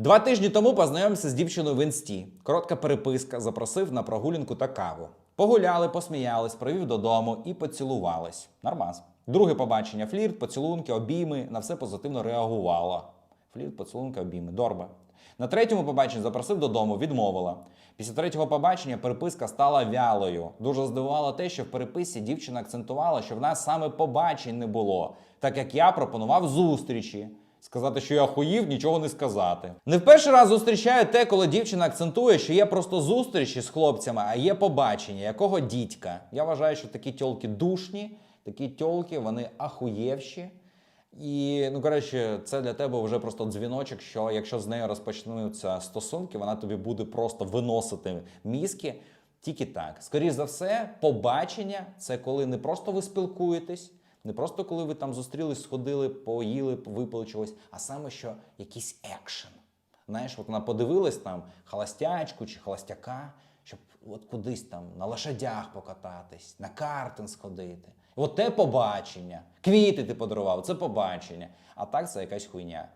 Два тижні тому познайомився з дівчиною в інсті. Коротка переписка, запросив на прогулянку та каву. Погуляли, посміялись, провів додому і поцілувались. Нормас. Друге побачення: флірт, поцілунки, обійми, на все позитивно реагувала. Флірт, поцілунки, обійми. Дорба. На третьому побаченні запросив додому, відмовила. Після третього побачення переписка стала вялою. Дуже здивувало те, що в переписці дівчина акцентувала, що в нас саме побачень не було, так як я пропонував зустрічі. Сказати, що я хуїв, нічого не сказати. Не в перший раз зустрічаю те, коли дівчина акцентує, що є просто зустрічі з хлопцями, а є побачення, якого дідька. Я вважаю, що такі тьолки душні, такі тьолки, вони ахуєвші. І ну коротше, це для тебе вже просто дзвіночок, що якщо з нею розпочнуться стосунки, вона тобі буде просто виносити мізки. Тільки так. Скоріше за все, побачення це коли не просто ви спілкуєтесь, не просто коли ви там зустрілись, сходили, поїли, випили чогось, а саме що якийсь екшен. Знаєш, от вона подивилась там холостячку чи холостяка, щоб от кудись там на лошадях покататись, на картинг сходити. От те побачення. Квіти ти подарував, це побачення. А так це якась хуйня.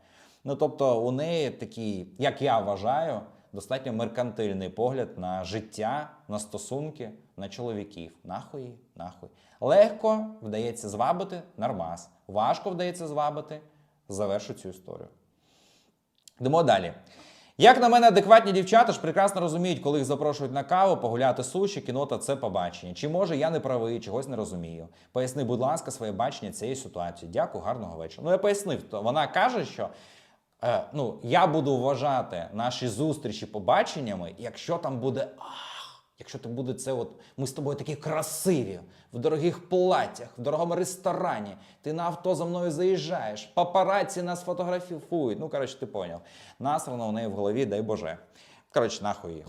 Ну тобто, у неї такий, як я вважаю, достатньо меркантильний погляд на життя, на стосунки, на чоловіків. Нахуй, нахуй. Легко вдається звабити нормас. Важко вдається звабити, завершу цю історію. Йдемо далі. Як на мене, адекватні дівчата ж прекрасно розуміють, коли їх запрошують на каву, погуляти суші, кіно та це побачення. Чи може я не правий, чогось не розумію. Поясни, будь ласка, своє бачення цієї ситуації. Дякую, гарного вечора. Ну я пояснив, то вона каже, що ну, я буду вважати наші зустрічі побаченнями, якщо там буде. Якщо ти буде це, от ми з тобою такі красиві, в дорогих платтях, в дорогому ресторані, ти на авто за мною заїжджаєш, папараці нас фотографують. Ну, коротше, ти поняв. Насрано у неї в голові, дай Боже. Коротше, нахуй їх.